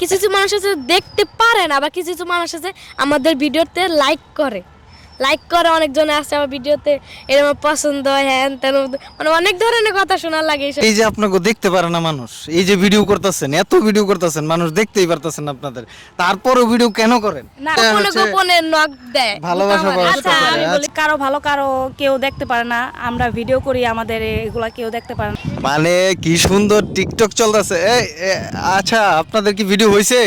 কিছু কিছু মানুষ আছে দেখতে পারে না, আবার কিছু কিছু মানুষ আছে আমাদের ভিডিওতে লাইক করে। লাইক করে অনেকজনে আছে আমার ভিডিওতে এরকম পছন্দ হয় হ্যান তেন মানে অনেক ধরনের কথা শোনার লাগে এই যে আপনাকে দেখতে পারে না মানুষ এই যে ভিডিও করতেছেন এত ভিডিও করতেছেন মানুষ দেখতেই পারতেছেন আপনাদের। তারপরও ভিডিও কেন করেন? না গোপনে নক দেয়। ভালোবাসা আচ্ছা, আমি বলি, কারও ভালো কারও কেউ দেখতে পারে না। আমরা ভিডিও করি আমাদের এগুলা কেউ দেখতে পারে না। মানে কি সুন্দর টিকটক চলতেছে। এই আচ্ছা আপনাদের কি ভিডিও হয়েছে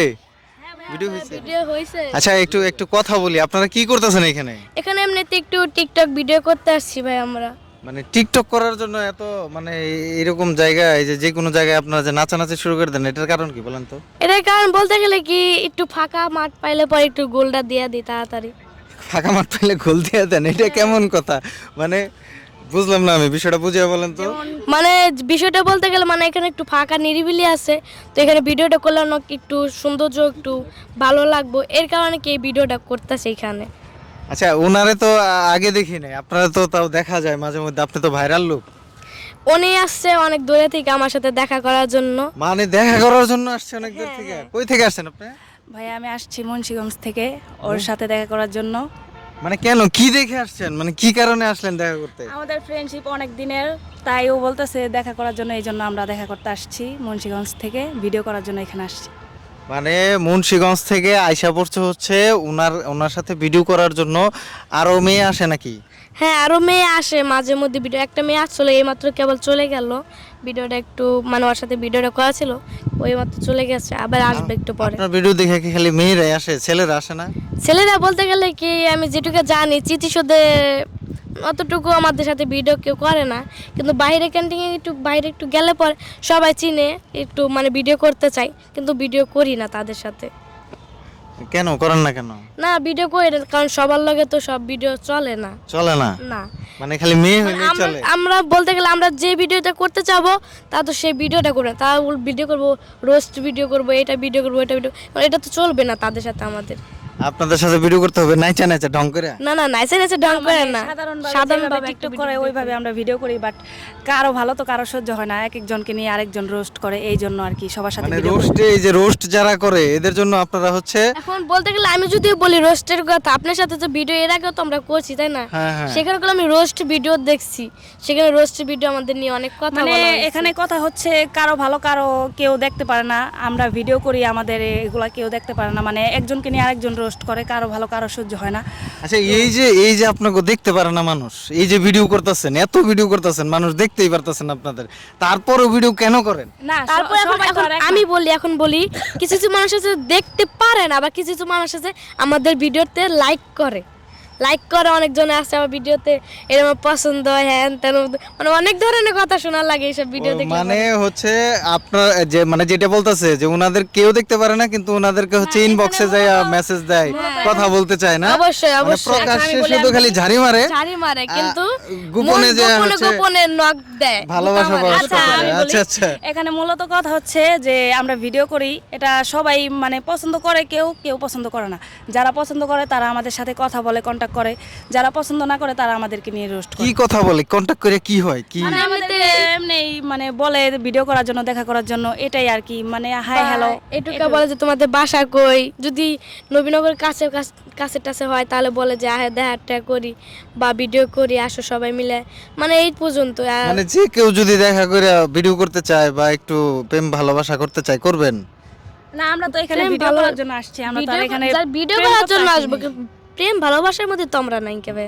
ভিডিও হয়েছে? ভিডিও হয়েছে। আচ্ছা একটু একটু কথা বলি আপনারা কি করতেছেন এখানে? এখানে এমনিতে একটু টিকটক ভিডিও করতে আসছি ভাই আমরা। মানে টিকটক করার জন্য এত মানে এরকম জায়গায় এই যে যে কোনো জায়গায় আপনারা যে নাচানাচি শুরু করে দেন এটার কারণ কি বলেন তো? এটার কারণ বলতে গেলে কি একটু ফাঁকা মাঠ পাইলে পরে একটু গোলটা দিয়ে দিই তাড়াতাড়ি। ফাঁকা মাঠ পেলে গোল দিয়ে দেন এটা কেমন কথা? মানে বুঝলাম না আমি বিষয়টা বুঝিয়ে বলেন তো। মানে বিষয়টা বলতে গেলে মানে এখানে একটু ফাঁকা নিরিবিলি আছে। তো এখানে ভিডিওটা করলে অনেক একটু সৌন্দর্য একটু ভালো লাগবো। এর কারণে কি এই ভিডিওটা করতেছে এখানে? আচ্ছা ওনারে তো আগে দেখি নাই আপনারা তো তাও দেখা যায় মাঝে মধ্যে আপনি তো ভাইরাল লোক। উনি আসছে অনেক দূরে থেকে আমার সাথে দেখা করার জন্য। মানে দেখা করার জন্য আসছে অনেক দূর থেকে? কই থেকে আসছেন আপনি? ভাই আমি আসছি মুন্সিগঞ্জ থেকে ওর সাথে দেখা করার জন্য। মানে কেন? কি দেখে আসছেন? মানে কি কারণে আসলেন দেখা করতে? আমাদের ফ্রেন্ডশিপ অনেক দিনের তাই ও বলতেছে দেখা করার জন্য এই জন্য আমরা দেখা করতে আসছি মুন্সিগঞ্জ থেকে ভিডিও করার জন্য এখানে আসছি। মানে মুন্সিগঞ্জ থেকে আইসা পড়ছে হচ্ছে ওনার ওনার সাথে ভিডিও করার জন্য। আরও মেয়ে আসে নাকি? হ্যাঁ আরও মেয়ে আসে মাঝে মধ্যে ভিডিও একটা মেয়ে আসছিল এইমাত্র কেবল চলে গেল। ভিডিওটা একটু মানে ওর সাথে ভিডিওটা করা ছিল ওই মাত্র চলে গেছে আবার আসবে একটু পরে। আপনার ভিডিও দেখে কি খালি মেয়েরাই আসে ছেলেরা আসে না? ছেলেরা বলতে গেলে কি আমি যেটুকু জানি চিচিসোদে অতটুকু আমাদের সাথে ভিডিও কেউ করে না। কিন্তু বাইরে ক্যান্টিনে একটু বাইরে একটু গেলে পর সবাই চিনে একটু মানে ভিডিও করতে চাই কিন্তু ভিডিও করি না তাদের সাথে। কেন? করেন না কেন? না ভিডিও করি না কারণ সবার লগে তো সব ভিডিও চলে না। চলে না? না। মানে খালি মেয়ে হইলেই আমরা চলে? আমরা বলতে গেলে আমরা যে ভিডিওটা করতে চাবো তা তো সেই ভিডিওটা করবে তা ভিডিও করব রোস্ট ভিডিও করব এটা ভিডিও করব এটা ভিডিও এটা তো চলবে না তাদের সাথে আমাদের। আপনাদের সাথে ভিডিও করতে হবে নাইচা নাইচা ঢং করে। না না নাইসে নাইসে ঢং করে না সাধারণভাবে সাধারণভাবে একটা টিকটক করে ওইভাবে আমরা ভিডিও করি বাট কারও ভালো তো কারও সহ্য হয় না। এক একজনকে নিয়ে আরেকজন রোস্ট করে এই জন্য আর কি সবার সাথে মানে ভিডিও করি। রোস্টে এই যে রোস্ট যারা করে এদের জন্য আপনারা হচ্ছে এখন বলতে গেলে আমি যদি বলি রোস্টের কথা আপনার সাথে তো ভিডিও এর আগেও তো আমরা করছি তাই না? হ্যাঁ হ্যাঁ। সেখানে গেলে আমি রোস্ট ভিডিও দেখছি। সেখানে রোস্ট ভিডিও আমাদের নিয়ে অনেক কথা মানে এখানে কথা হচ্ছে কারও ভালো কারও কেউ দেখতে পারে না। আমরা ভিডিও করি আমাদের এগুলা কেউ দেখতে পারে না। মানে একজনকে নিয়ে আরেকজন রোস্ট করে কারও ভালো কারও সহ্য হয় না। আচ্ছা এই যে এই যে আপনাকে দেখতে পারে না মানুষ এই যে ভিডিও করতেছেন এত ভিডিও করতেছেন মানুষ দেখতেই পারতেছেন আপনাদের। তারপরও ভিডিও কেন করেন? না তারপর এখন এখন আমি বলি এখন বলি কিছু কিছু মানুষ আছে দেখতে পারে না বা কিছু কিছু মানুষ আছে আমাদের ভিডিওতে লাইক করে। লাইক করে অনেকজনে আছে আমার ভিডিওতে এরকম পছন্দ হ্যান তেন মানে অনেক ধরনের কথা শোনার লাগে এইসব ভিডিও ও, দেখলে মানে হচ্ছে আপনার যে মানে যেটা বলতেছে যে ওনাদের কেউ দেখতে পারে না কিন্তু ওনাদেরকে হচ্ছে ইনবক্সে যায় মেসেজ দেয় কথা বলতে চায় না। অবশ্যই, মানে অবশ্যই। প্রকাশ্যে শুধু খালি ঝাড়ি মারে ঝাড়ি মারে কিন্তু গোপনে যে হচ্ছে গোপনে নক দেয় ভালোবাসা। বলি, আচ্ছা আচ্ছা। এখানে মূলত কথা হচ্ছে যে আমরা ভিডিও করি এটা সবাই মানে পছন্দ করে কেউ কেউ পছন্দ করে না। যারা পছন্দ করে তারা আমাদের সাথে কথা বলে কন্ট্যাক্ট করে যারা পছন্দ না করে তারা আমাদেরকে নিয়ে রোস্ট করে। কি কথা বলে? কন্টাক্ট করে কি হয়? কি মানে আমাদের এমনি মানে বলে ভিডিও করার জন্য দেখা করার জন্য এটাই আর কি। মানে হাই হ্যালো এটুকু বলে যে তোমাদের বাসা কই? যদি নবীনগর কাছে কাছে টাছে হয় তাহলে বলে যে আহে দেখা করি বা ভিডিও করি আসো সবাই মিলে। মানে এই পর্যন্ত আর মানে যে কেউ যদি দেখা করে ভিডিও করতে চায় বা একটু প্রেম ভালোবাসা করতে চায় করবেন? না আমরা তো এখানে ভিডিও করার জন্য আসছি আমরা তো এখানে ভিডিও করার জন্য। আসব প্রেম ভালোবাসার মধ্যে তোমরা নাই কেবে।